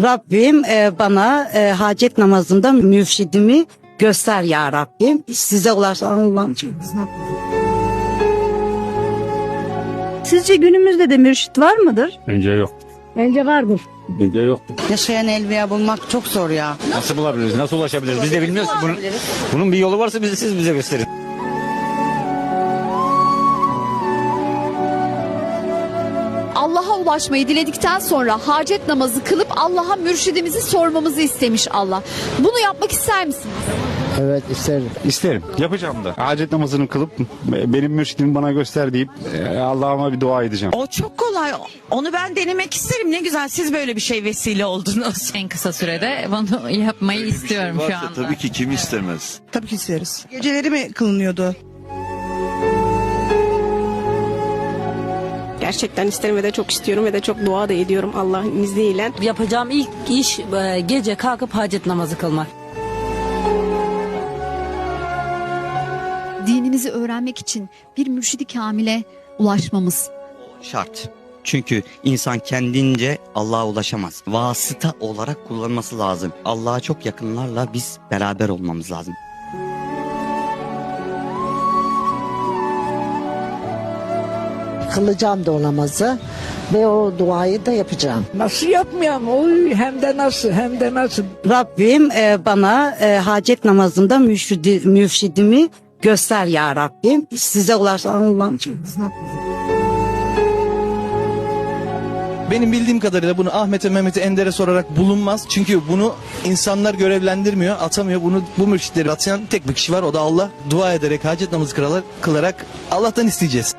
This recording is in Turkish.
Rabbim e, bana e, hacet namazında mürşidimi göster ya Rabbim. Size ulaşan Allah'ım çok güzel. Sizce günümüzde de mürşit var mıdır? Bence yok. Bence vardır. Bence yok. Yaşayan elveya bulmak çok zor ya. Nasıl bulabiliriz? Nasıl ulaşabiliriz? Biz de bilmiyoruz. Bunun, bunun bir yolu varsa bizi siz bize gösterin. Allah'a ulaşmayı diledikten sonra hacet namazı kılıp Allah'a mürşidimizi sormamızı istemiş Allah. Bunu yapmak ister misiniz? Evet isterim. İsterim. Yapacağım da. Hacet namazını kılıp benim mürşidimi bana göster deyip e, Allah'ıma bir dua edeceğim. O çok kolay. Onu ben denemek isterim. Ne güzel siz böyle bir şey vesile oldunuz. en kısa sürede bunu yapmayı istiyorum şu anda. Tabii ki kim istemez. Tabii ki isteriz. Geceleri mi kılınıyordu? Gerçekten isterim ve de çok istiyorum ve de çok dua da ediyorum Allah'ın izniyle. Yapacağım ilk iş e, gece kalkıp hacet namazı kılmak. Dinimizi öğrenmek için bir mürşidi kamile ulaşmamız. Şart. Çünkü insan kendince Allah'a ulaşamaz. Vasıta olarak kullanması lazım. Allah'a çok yakınlarla biz beraber olmamız lazım. Kılacağım da o namazı ve o duayı da yapacağım. Nasıl yapmayalım? Oy hem de nasıl hem de nasıl. Rabbim e, bana e, hacet namazında mürşidi, mürşidimi göster ya Rabbim. Size ulaşan Allah'ım. Benim bildiğim kadarıyla bunu Ahmet'e Mehmet'e Ender'e sorarak bulunmaz. Çünkü bunu insanlar görevlendirmiyor, atamıyor. Bunu bu mürşitleri atayan tek bir kişi var o da Allah. Dua ederek, hacet namazı kılarak, kılarak Allah'tan isteyeceğiz.